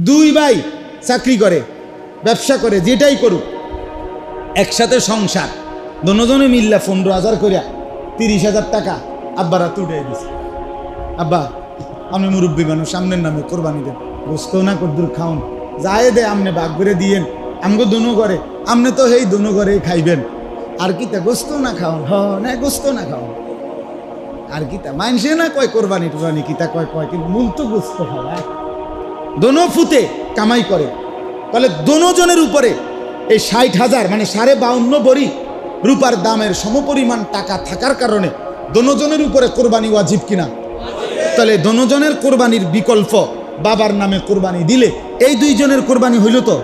দুই ভাই চাকরি করে, ব্যবসা করে, যেটাই করুক। একসাথে সংসার। দনোজনে মিল্লা পনেরো হাজার করিয়া তিরিশ হাজার টাকা আব্বার হাতে উঠে আব্বা আমি মুরব্বী মানুষ সামনের নামে কোরবানি দেন। গোস্ত না কদ্দুর খাওন। যায় দে, আমনে বাগ করে দিয়েন। আমগো দুনো করে আমনে তো সেই দুনো করে খাইবেন। আর কি তা গোস্ত না খাওন? হ, না গোস্ত না খাওন। আর কি তা? মানসে না কয় কোরবানি টোরবানি কি তা কয় কয়? কিন্তু মূল তো গোস্ত খাওয়া দোনো ফুতে কামাই করে। তাহলে দোনো জনের উপরে এই ষাট হাজার মানে সাড়ে বাউন্ন বড়ি রূপার দামের সমপরিমাণ টাকা থাকার কারণে দোনোজনের উপরে কোরবানি ওয়াজিব কিনা? তাহলে দোনোজনের কোরবানির বিকল্প বাবার নামে কোরবানি দিলে এই দুইজনের কোরবানি হইল তো?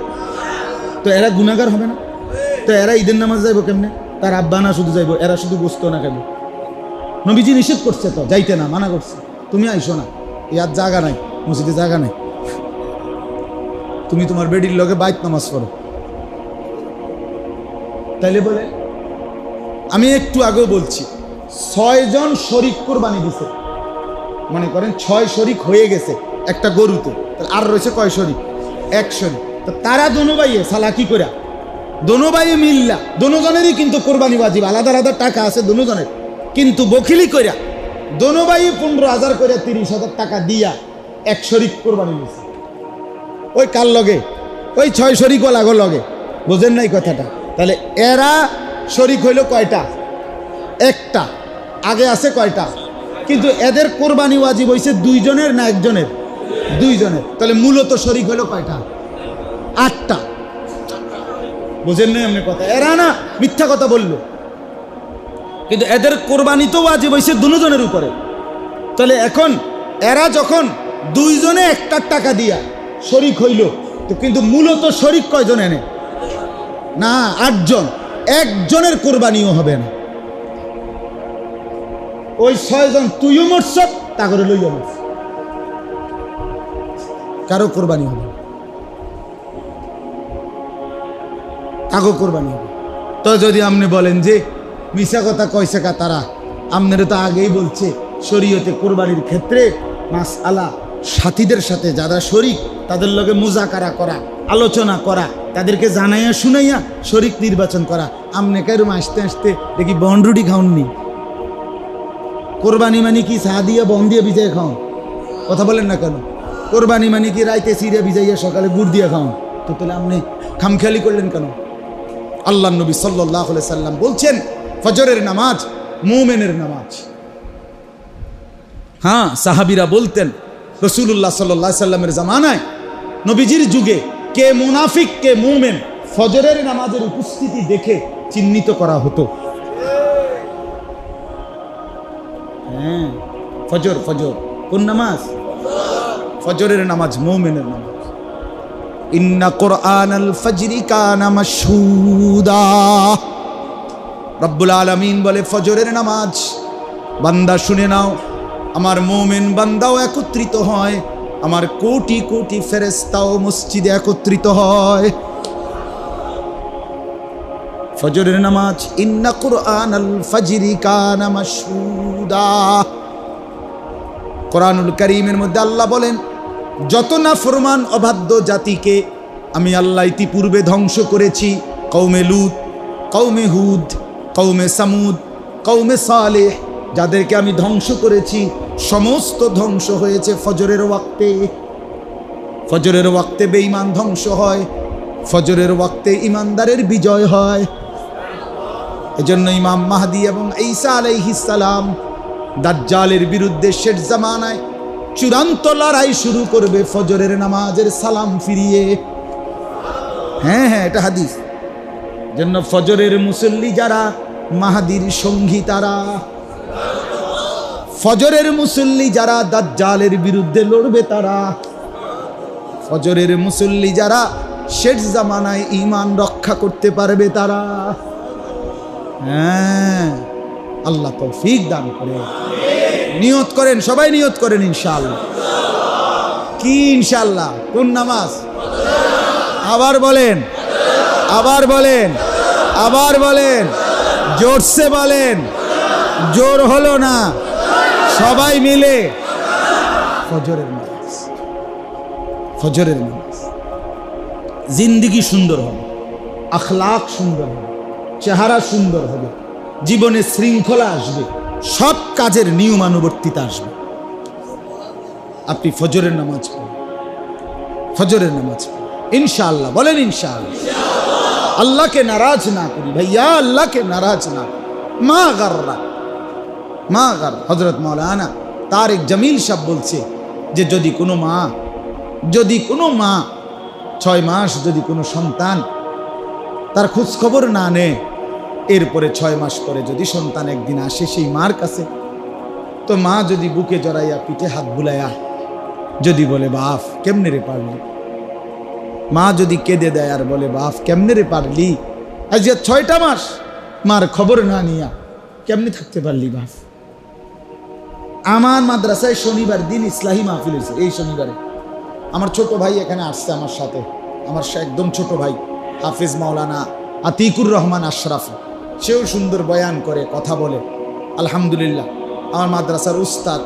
তো এরা গুণাগার হবে না? তো এরা ঈদের নামাজ যাইব কেমনে? তার আব্বা না শুধু যাইব, এরা শুধু গোস্ত না খাইব নবীজি নিষেধ করছে তো, যাইতে না, মানা করছে। তুমি আইসো না। ইয়ার জায়গা নাই, মসজিদে জায়গা নাই। তুমি তোমার বেডির লগে বাইক নামাজ পড়ো। তাইলে বলে, আমি একটু আগেও বলছি ছয়জন শরিক কোরবানি দিছে। মনে করেন ছয় শরিক হয়ে গেছে একটা গরুতে আর রয়েছে কয় শরিক? এক শরিক। তো তারা সালাকি করে দোনো ভাইয়ে মিল্লা দোনোজনেরই কিন্তু কোরবানি বাজিব আলাদা আলাদা টাকা আছে দোনোজনের কিন্তু বকিলি কইরা, দোনো ভাই পনেরো হাজার করে তিরিশ হাজার টাকা দিয়া এক শরিক কোরবানি নিছে ওই কার লগে? ওই ছয় শরিক লাগো লগে। বোঝেন নাই কথাটা? তাহলে এরা শরিক হইল কয়টা? একটা। আগে আছে কয়টা? কিন্তু এদের কোরবানি ওয়াজিব হয়েছে দুইজনের না একজনের? দুইজনের। তাহলে মূলত শরিক হইল কয়টা? আটটা। বুঝেন নাই এমনি কথা? এরা না মিথ্যা কথা বলল। কিন্তু এদের কোরবানি তো ওয়াজিব হয়েছে দুজনের উপরে। তাহলে এখন এরা যখন দুইজনে একটা টাকা দিয়া শরিক হইল। কিন্তু মূলত শরিক কয়জন এনে? না, আটজন। একজনের কোরবানিও হবে না। ওই ছয়জন তুইও মরছ তা করে লইয়া মরছ। কারও কোরবানি হবে। কাগো কোরবানি হবে তো যদি আপনি বলেন যে মিশা কথা কইছে কা তারা, আপনারা তো আগেই বলছে, শরীয়তে কোরবানির ক্ষেত্রে মাস আলা সাথীদের সাথে যারা শরিক তাদের লগে মুজাকারা করা, আলোচনা করা, তাদেরকে জানাইয়া শুনাইয়া শরিক নির্বাচন করা। আমনে কেরম আসতে আসতে দেখি বনরুটি খাওননি কোরবানি মানে কি চা দিয়ে বন দিয়ে ভিজাই খাওন কথা বলেন না কেন? কোরবানি মানে কি রাইতে সিরিয়া ভিজাইয়া সকালে গুড় দিয়ে খাওন তো তাহলে আপনি খামখেয়ালি করলেন কেন? আল্লাহ নবী সাল্লাহ সাল্লাম বলছেন, ফজরের নামাজ মোমেনের নামাজ। হ্যাঁ সাহাবিরা বলতেন রসুল্লাহ সাল্লাহ সাল্লামের জামানায় নবীজির যুগে কে মুনাফিক, কে মুমেন, ফজরের নামাজের উপস্থিতি দেখে চিহ্নিত করা হতো। হ্যাঁ ফজর ফজর। কোন নামাজ? ফজরের নামাজ, মৌমেনের নামাজ। বলে, ফজরের নামাজ, বান্দা শুনে নাও, আমার মোমেন বান্দাও একত্রিত হয়। আমার কোটি কোটি ফেরেস্তাও মসজিদে একত্রিত হয়। ফজরের নামাজ, ইন্না কোরআন আল ফজরি কানা মাশহুদা। কোরআনুল করিমের মধ্যে আল্লাহ বলেন, যত না ফরমান অবাধ্য জাতিকে আমি আল্লাহ ইতিপূর্বে ধ্বংস করেছি। কৌমে লুত কৌমে হুদ কৌমে সামুদ কৌমে সালেহ। যাদেরকে আমি ধ্বংস করেছি, সমস্ত ধ্বংস হয়েছে ফজরের ওয়াক্তে। ফজরের ওয়াক্তে বেঈমান ধ্বংস হয়, ফজরের ওয়াক্তে ইমানদারের বিজয় হয়। এজন্য ইমাম মাহাদি এবং ঈসা আলাইহিস সালাম দাজ্জালের বিরুদ্ধে শেষ জামানায় চূড়ান্ত লড়াই শুরু করবে ফজরের নামাজের সালাম ফিরিয়ে। হ্যাঁ হ্যাঁ এটা হাদিস। জন্য ফজরের মুসল্লি যারা, মাহাদির সঙ্গী তারা। ফজরের মুসল্লি যারা দাজ্জালের বিরুদ্ধে লড়বে তারা। ফজরের মুসল্লি যারা শেষ জামানায় ইমান রক্ষা করতে পারবে তারা। হ্যাঁ আল্লাহ তৌফিক দান করে। নিয়ত করেন, সবাই নিয়ত করেন ইনশাআল্লাহ। কি ইনশাল্লাহ কোন নামাজ? আবার বলেন আবার বলেন আবার বলেন, জোরসে বলেন, জোর হলো না। সবাই মিলে। ফজরের নামাজ। ফজরের নামাজ। জিন্দিগি সুন্দর হবে। আখলাক সুন্দর হবে। চেহারা সুন্দর হবে। জীবনে শৃঙ্খলা আসবে। সব কাজের নিয়মানুবর্তিতা আসবে। আপনি ফজরের নামাজ পড়ুন। ফজরের নামাজ পড়ুন। ইনশাআল্লাহ বলেন ইনশাআল্লাহ। আল্লাহকে নারাজ না করি ভাইয়া আল্লাহকে নারাজ না মা গাররা। মা গার হজরত মৌলানা তারেক জামিল সাহ বলছে যে যদি কোনো মা, যদি কোনো মা ছয় মাস যদি কোনো সন্তান তার খোঁজ খবর না নেয়, এরপরে ছয় মাস পরে যদি সন্তান একদিন আসে সেই মার কাছে, তো মা যদি বুকে জড়াইয়া পিঠে হাত বুলাইয়া যদি বলে বাফ কেমনে রে পারলি? মা যদি কেঁদে দেয় আর বলে বাফ কেমনে রে পারলি? আজ ছয়টা মাস মার খবর না নিয়া, কেমনে থাকতে পারলি বাফ আমার মাদ্রাসায় শনিবার দিন ইসলাহি মাহফিল হয়েছে, এই শনিবারে। আমার ছোট ভাই এখানে আসছে আমার সাথে। আমার একদম ছোট ভাই, হাফিজ মাওলানা আতিকুর রহমান আশরাফ। সেও সুন্দর বয়ান করে, কথা বলে। আলহামদুলিল্লাহ, আমার মাদ্রাসার উস্তাদ।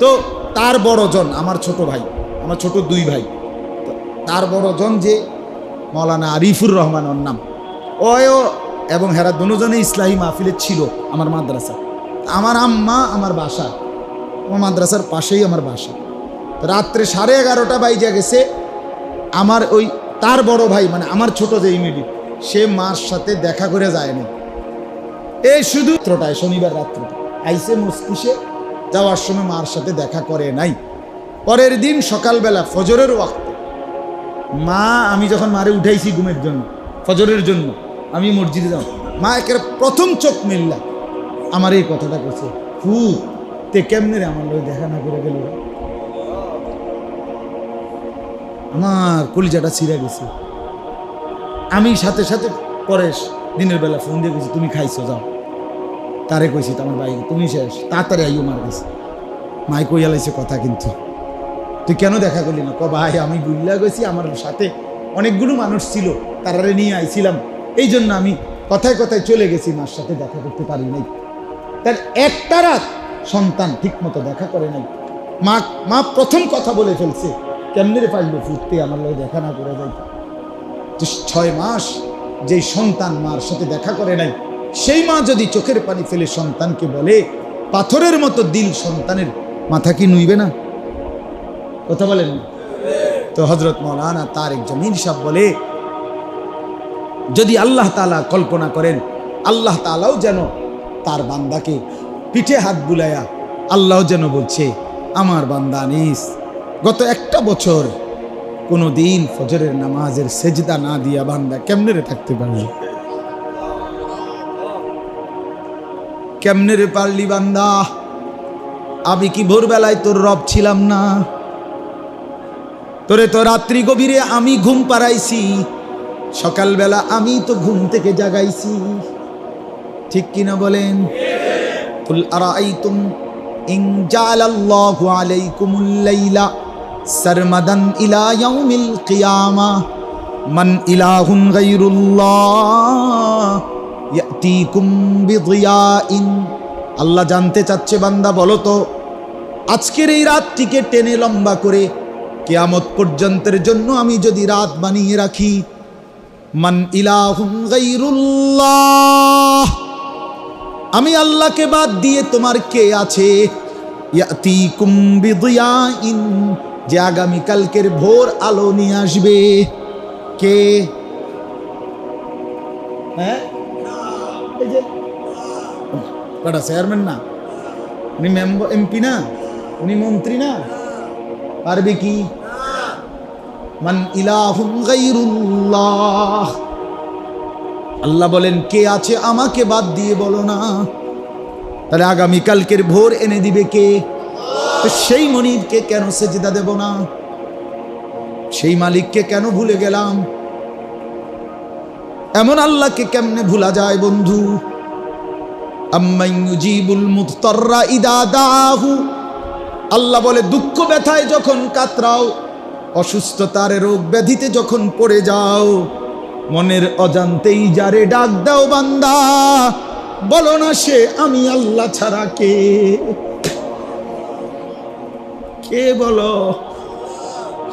তো তার বড়জন আমার ছোট ভাই, আমার ছোট দুই ভাই। তার বড়জন যে মৌলানা আরিফুর রহমান ওর নাম। ওয়ও এবং হেরা দুজনে ইসলাহী মাহফিলে ছিল আমার মাদ্রাসা আমার আম্মা, আমার বাসা। আমার মাদ্রাসার পাশেই আমার বাসা। রাত্রে সাড়ে এগারোটা বাইজে গেছে, আমার ওই তার বড় ভাই মানে আমার ছোট যে ইমিডিয়েট সে মার সাথে দেখা করে যায়নি। এই শুধু শনিবার রাত্রটা। আইসে মস্তিষে যাওয়ার সময় মার সাথে দেখা করে নাই। পরের দিন সকালবেলা ফজরের ওয়াক্ত, মা, আমি যখন মারে উঠাইছি ঘুমের জন্য, ফজরের জন্য, আমি মসজিদে যাও মা একের প্রথম চোখ মিললা, আমার এই কথাটা করছে ফু তে কেমনে আমার লোক দেখা না করে গেল আমার কলিজাটা ছিঁড়ে গেছে। আমি সাথে সাথে পরে দিনের বেলা ফোন দিয়ে গেছি তুমি খাইছো, যাও। তারে কইছি তো আমার ভাই, তুমি শেষ, তাড়াতাড়ি আইও মার গেছে মাই কইয়া লাইছে কথা কিন্তু। তুই কেন দেখা করলি না? ক ভাই, আমি বুঝলা গেছি আমার সাথে অনেকগুলো মানুষ ছিল, তারারে নিয়ে আইছিলাম। এই জন্য আমি কথায় কথায় চলে গেছি মার সাথে দেখা করতে পারি নাই। তার একটা রাত সন্তান ঠিক মতো দেখা করে নাই। মা মা প্রথম কথা বলে ফেলছে, কেমনে রে পারল ফুটতে আমার লোক দেখা না করে যাই ছয় মাস যেই সন্তান মার সাথে দেখা করে নাই, সেই মা যদি চোখের পানি ফেলে সন্তানকে বলে, পাথরের মতো দিল সন্তানের, মাথা কি নুইবে না? কথা বলেন তো হজরত মৌলানা তারেক জমিন সাহ বলে, যদি আল্লাহ তালা কল্পনা করেন, আল্লাহ তালাও যেন তার বান্দাকে পিঠে হাত বুলায়া আল্লাহ যেন বলছে, আমার বান্দা আনিস, গত একটা বছর কোনো দিন ফজরের নামাজের সেজদা না দিয়া বান্দা কেমনে রে থাকতে পারলি? কেমনে রে পারলি বান্দা? আমি কি ভোরবেলায় তোর রব ছিলাম না? তোরে তো রাত্রি গভীরে আমি ঘুম পাড়াইছি, সকালবেলা আমি তো ঘুম থেকে জাগাইছি। ঠিক কিনা বলেন? কুল আরাইতুম ইন জালাল্লাহু আলাইকুমুল লাইলা সারমাদান ইলা ইয়াউমিল কিয়ামা। মান ইলাহুন গায়রুল্লাহ, ইয়াতিকুম বিদিয়াইন। আল্লাহ জানতে চাচ্ছে বান্দা, বলো তো, আজকের এই রাতটিকে টেনে লম্বা করে কেয়ামত পর্যন্তের জন্য আমি যদি রাত বানিয়ে রাখি, মান ইলাহুন গায়রুল্লাহ। আমি আল্লাহকে বাদ দিয়ে তোমার কে আছে? যে আগামী কালকের ভোর আলো নিয়ে আসবে। কে? হ্যাঁ? কটা চেয়ারম্যান না? উনি মেম্বার এমপি না? উনি মন্ত্রী না? পারবে কি? মান ইলাহুন গায়রুল্লাহ আল্লাহ বলেন, কে আছে আমাকে বাদ দিয়ে বলো না? তাহলে আগামীকালকের ভোর এনে দিবে কে? সেই মনিরকে কেন সেজদা দেব না? সেই মালিককে কেন ভুলে গেলাম? এমন আল্লাহকে কেমনে ভুলা যায় বন্ধু? আল্লাহ বলে, দুঃখ ব্যথায় যখন কাতরাও, অসুস্থতার রোগ ব্যাধিতে যখন পড়ে যাও। মনের অজান্তেই যারে ডাক দাও বান্দা, বলো না সে আমি আল্লাহ ছাড়া কে? কে বলো?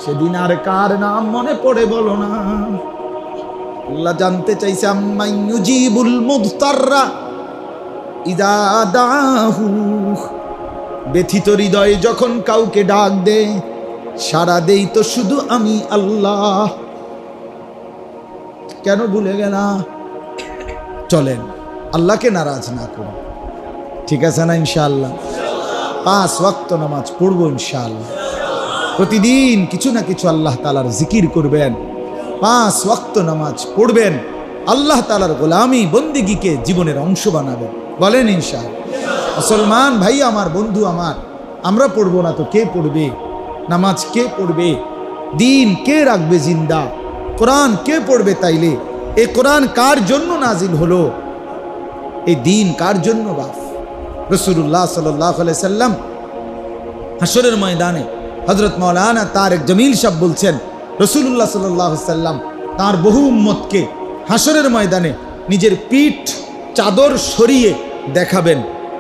সেদিন আর কার নাম মনে পড়ে বলো না। আল্লাহ জানতে চাইছে আম্মাই ইউজিবুল মুদতাররা ইদা দাহু। ব্যথিত হৃদয়ে যখন কাউকে ডাক দে সারা দেই তো শুধু আমি আল্লাহ। কেন ভুলে গেলা? চলেন, আল্লাহকে নারাজ না করুন ঠিক আছে না ইনশাআল্লাহ? পাঁচ ওয়াক্ত নামাজ পড়ব ইনশাআল্লাহ। প্রতিদিন কিছু না কিছু আল্লাহ তালার জিকির করবেন। পাঁচ ওয়াক্ত নামাজ পড়বেন। আল্লাহ তালার গোলামি বন্দিগিকে জীবনের অংশ বানাবেন। বলেন ইনশাআল্লাহ। মুসলমান ভাই, আমার বন্ধু, আমার, আমরা পড়ব না তো কে পড়বে? নামাজ কে পড়বে? দিন কে রাখবে জিন্দা? কোরআন কে পড়বে তাইলে? এ কোরআন কার জন্য নাজিল হলো? এই দিন কার জন্য বাপ রসুল্লাহ সাল্লাহ সাল্লাম হাসরের ময়দানে হজরত মৌলানা তার এক জমিল সাহ বলছেন রসুল্লাহ সাল্লাহ সাল্লাম তার বহু উম্মতকে হাসরের ময়দানে নিজের পিঠ চাদর সরিয়ে দেখাবেন।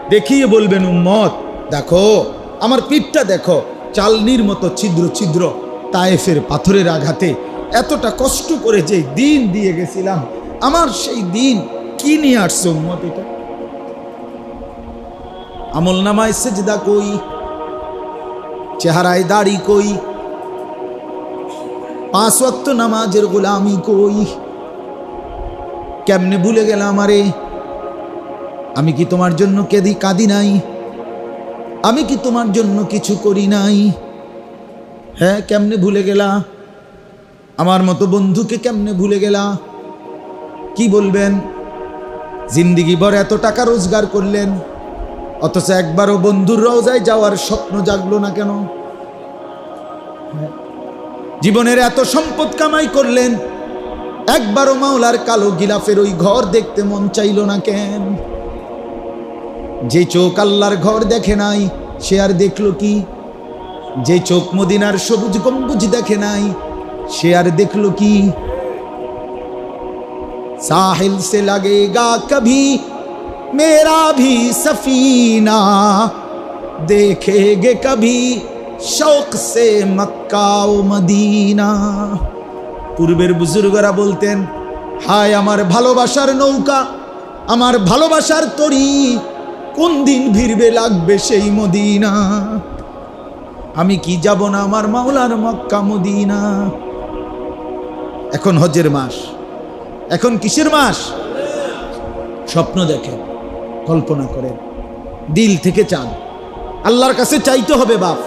দেখিয়ে বলবেন, উম্মত, দেখো, আমার পিঠটা দেখো, চালনির মতো ছিদ্র ছিদ্র, তায়েফের পাথরের আঘাতে এতটা কষ্ট করে যে দিন দিয়ে গেছিলাম, আমার সেই দিন কি নিয়ে আসছে উম্মত এটা? আমল নামায় সেজদা কই, চেহারায় দাড়ি কই, পাঁচ ওয়াক্ত নামাজের গোলামি কই, কেমনে ভুলে গেলাম আরে? আমি কি তোমার জন্য কেদি কাঁদি নাই? আমি কি তোমার জন্য কিছু করি নাই? হ্যাঁ কেমনে ভুলে গেলা আমার মতো বন্ধুকে কেমনে ভুলে গেলা? কি বলবেন? জিন্দিগি ভর এত টাকা রোজগার করলেন, অথচ একবারও বন্ধুর রওজায় যাওয়ার স্বপ্ন জাগলো না কেন? জীবনের এত সম্পদ কামাই করলেন, একবারও মাওলার কালো গিলাফের ওই ঘর দেখতে মন চাইল না কেন? যে চোখ আল্লাহর ঘর দেখে নাই, সে আর দেখল কি? যে চোখ মদিনার সবুজ গম্বুজ দেখে নাই সে আর দেখলো কি साहिल से लगेगा कभी मेरा भी सफीना देखेंगे कभी शौक से मक्का ও মদিনা পূর্বের বুজুর্গরা বলতেন হায় আমার ভালোবাসার নৌকা আমার ভালোবাসার তরি কোন দিন ভিড়বে লাগবে সেই মদিনা আমি কি যাব না আমার মাওলার মক্কা মদিনা এখন হজের মাস। এখন কিসের মাস? স্বপ্ন দেখেন, কল্পনা করেন। দিল থেকে চান। আল্লাহর কাছে চাইতে হবে বাপ।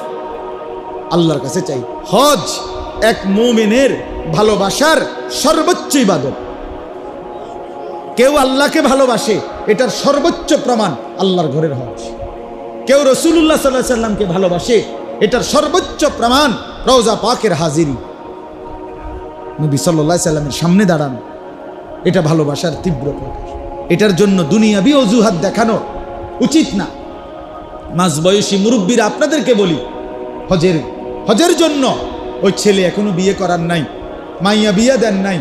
আল্লাহর কাছে চাই। হজ এক মোমেনের ভালোবাসার সর্বোচ্চ ইবাদত। কেউ আল্লাহকে ভালোবাসে, এটার সর্বোচ্চ প্রমাণ আল্লাহর ঘরের হজ। কেউ রসুল্লাহ সাল্লাহ সাল্লামকে ভালোবাসে, এটার সর্বোচ্চ প্রমাণ রওজা পাকের হাজিরি। নবী সাল্লাহ সাল্লামের সামনে দাঁড়ানো। এটা ভালোবাসার তীব্র প্রকাশ। এটার জন্য দুনিয়াবি অজুহাত দেখানো উচিত না। মাঝ বয়সী মুরব্বীরা আপনাদেরকে বলি, হজের হজের জন্য ওই ছেলে এখনও বিয়ে করার নাই, মাইয়া বিয়ে দেন নাই,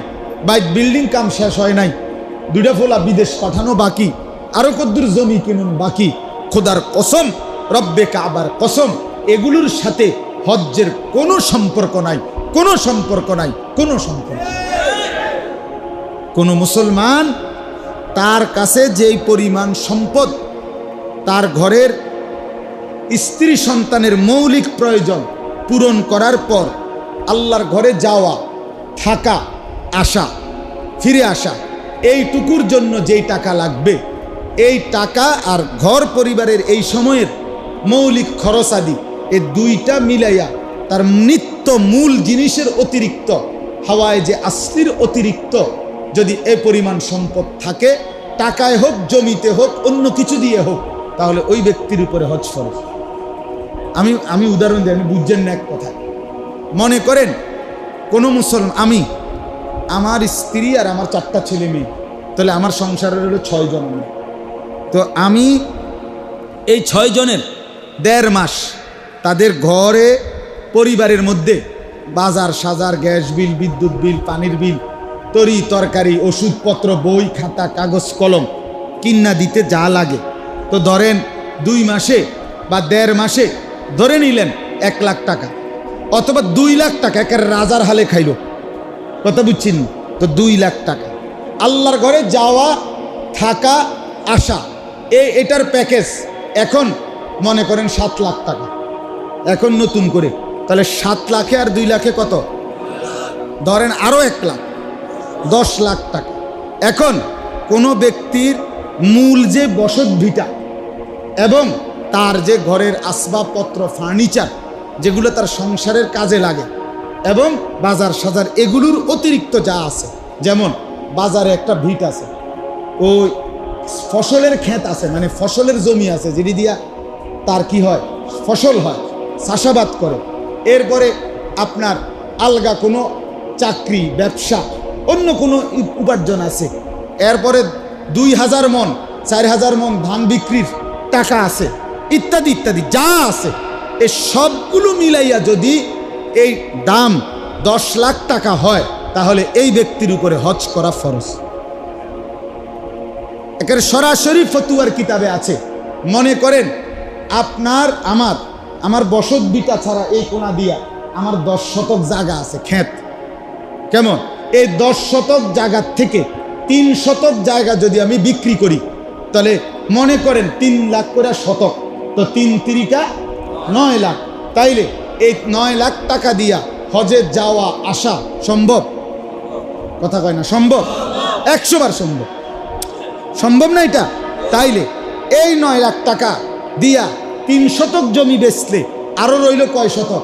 বাইক বিল্ডিং কাম শেষ হয় নাই দুটা ফোলা বিদেশ পাঠানো বাকি, আরও কদ্দুর জমি কিনুন বাকি, খোদার কসম, রব্বে কাবার কসম, এগুলোর সাথে হজ্জের কোনো সম্পর্ক নাই। কোনো সম্পর্ক নাই, কোনো সম্পর্ক কোনো মুসলমান তার কাছে যেই পরিমাণ সম্পদ, তার ঘরের স্ত্রী সন্তানের মৌলিক প্রয়োজন পূরণ করার পর আল্লাহর ঘরে যাওয়া, থাকা, আসা, ফিরে আসা, এইটুকুর জন্য যেই টাকা লাগবে, এই টাকা আর ঘর পরিবারের এই সময়ের মৌলিক খরচাদি এই দুইটা মিলাইয়া তার নিত্য মূল জিনিসের অতিরিক্ত, হাওয়ায় যে আস্তির অতিরিক্ত, যদি এ পরিমাণ সম্পদ থাকে, টাকায় হোক, জমিতে হোক, অন্য কিছু দিয়ে হোক, তাহলে ওই ব্যক্তির উপরে হজ ফরজ। আমি আমি উদাহরণ দিই, আমি বুঝছেন না এক কথা মনে করেন, কোনো মুসলমান, আমি, আমার স্ত্রী আর আমার চারটা ছেলে মেয়ে, তাহলে আমার সংসারের হলো ছয় জন তো আমি এই ছয় জনের দেড় মাস তাদের ঘরে পরিবারের মধ্যে বাজার সাজার, গ্যাস বিল, বিদ্যুৎ বিল, পানির বিল, তরি তরকারি, ওষুধপত্র, বই, খাতা, কাগজ, কলম কিন্না দিতে যা লাগে। তো ধরেন দুই মাসে বা দেড় মাসে ধরে নিলেন এক লাখ টাকা অথবা দুই লাখ টাকা একের রাজার হালে খাইল। কথা বুঝছেন? তো দুই লাখ টাকা। আল্লাহর ঘরে যাওয়া, থাকা, আসা এই এটার প্যাকেজ এখন মনে করেন সাত লাখ টাকা। এখন নতুন করে তাহলে সাত লাখে আর দুই লাখে কত? ধরেন আরও এক লাখ, দশ লাখ টাকা। এখন কোনো ব্যক্তির মূল যে বসত ভিটা এবং তার যে ঘরের আসবাবপত্র, ফার্নিচার, যেগুলো তার সংসারের কাজে লাগে এবং বাজার সাজার এগুলোর অতিরিক্ত যা আছে, যেমন বাজারে একটা ভিট আছে, ওই ফসলের ক্ষেত আছে মানে ফসলের জমি আছে, যেটি দিয়া তার কি হয়? ফসল হয়, চাষাবাদ করে। এরপরে আপনার আলগা কোনো চাকরি, ব্যবসা, অন্য কোনো উপার্জন আছে। এরপরে দুই হাজার মন, চার হাজার মন ধান বিক্রির টাকা আছে, ইত্যাদি ইত্যাদি, যা আছে এ সবগুলো মিলাইয়া যদি এই দাম দশ লাখ টাকা হয়, তাহলে এই ব্যক্তির উপরে হজ করা ফরজ। একের সরাসরি ফতুয়ার কিতাবে আছে। মনে করেন, আপনার, আমার আমার বসত বিটা ছাড়া এই কোনা দিয়া আমার দশ শতক জায়গা আছে, ক্ষেত। কেমন? এই দশ শতক জায়গার থেকে তিন শতক জায়গা যদি আমি বিক্রি করি, তাহলে মনে করেন তিন লাখ করে শতক। তো তিন তিরিকা নয় লাখ। তাইলে এই নয় লাখ টাকা দিয়া হজে যাওয়া আসা সম্ভব? কথা কয় না, সম্ভব? একশো বার সম্ভব। সম্ভব না এটা? তাইলে এই নয় লাখ টাকা দিয়া তিন শতক জমি বেচলে, আরও রইল কয় শতক?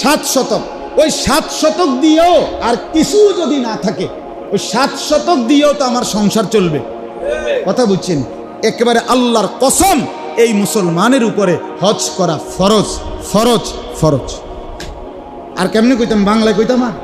সাত শতক। ওই সাত শতক দিয়েও আর কিছু যদি না থাকে, ওই সাত শতক দিয়েও তো আমার সংসার চলবে। কথা বুঝছেন? একেবারে আল্লাহর কসম, এই মুসলমানের উপরে হজ করা ফরজ ফরজ ফরজ। আর কেমনে কইতাম? বাংলায় কইতাম আর